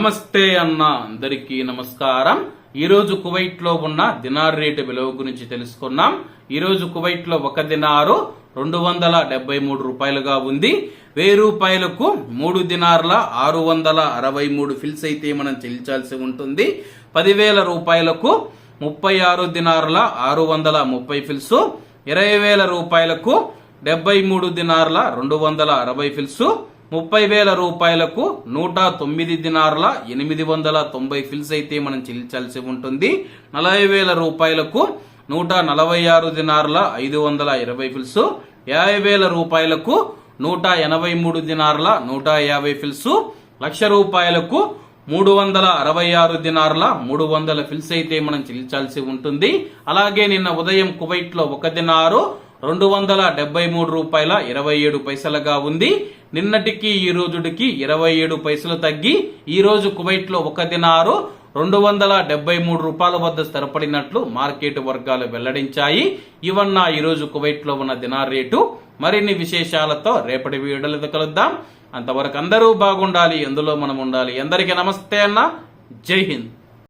నమస్తే అన్న అందరికీ నమస్కారం. ఈరోజు కువైట్లో ఉన్న దినార్ రేటు విలువ గురించి తెలుసుకున్నాం. ఈరోజు కువైట్లో ఒక దినారు రెండు వందల డెబ్బై మూడు రూపాయలుగా ఉంది. వెయ్యి రూపాయలకు మూడు దినార్ల ఆరు వందల అరవై మూడు ఫిల్స్ అయితే మనం చెల్లించాల్సి ఉంటుంది. పదివేల రూపాయలకు ముప్పై ఆరు దినార్ల ఆరు వందల ముప్పై ఫిల్స్. ఇరవై వేల రూపాయలకు డెబ్బై మూడు దినార్ల రెండు వందల అరవై ఫిల్స్. ముప్పై వేల రూపాయలకు నూట తొమ్మిది దినారుల ఎనిమిది వందల తొంభై ఫిల్స్ అయితే మనం చెల్లించాల్సి ఉంటుంది. నలభై వేల రూపాయలకు నూట నలభై ఆరు దినారుల ఐదు వందల ఇరవై ఫిల్స్. యాభై వేల రూపాయలకు నూట ఎనభై మూడు దినారుల నూట యాభై ఫిల్స్. లక్ష రూపాయలకు మూడు వందల అరవై ఆరు దినార్ల మూడు వందల ఫిల్స్ అయితే మనం చెల్లించాల్సి ఉంటుంది. అలాగే నిన్న ఉదయం కువైట్లో ఒక దినారు రెండు వందల డెబ్బై మూడు రూపాయల ఇరవై ఏడు పైసలుగా ఉంది. నిన్నటికి ఈ రోజుడికి ఇరవై ఏడు పైసలు తగ్గి ఈ రోజు కువైట్లో ఒక దినారు రెండు వందల డెబ్బై మూడు రూపాయల వద్ద స్థిరపడినట్లు మార్కెట్ వర్గాలు వెల్లడించాయి. ఇవన్న ఈ రోజు కువైట్లో ఉన్న దినార్ రేటు. మరిన్ని విశేషాలతో రేపటి వీడియోలతో కలుద్దాం. అంతవరకు అందరూ బాగుండాలి. ఎందులో మనం ఉండాలి. అందరికీ నమస్తే అన్న. జై హింద్.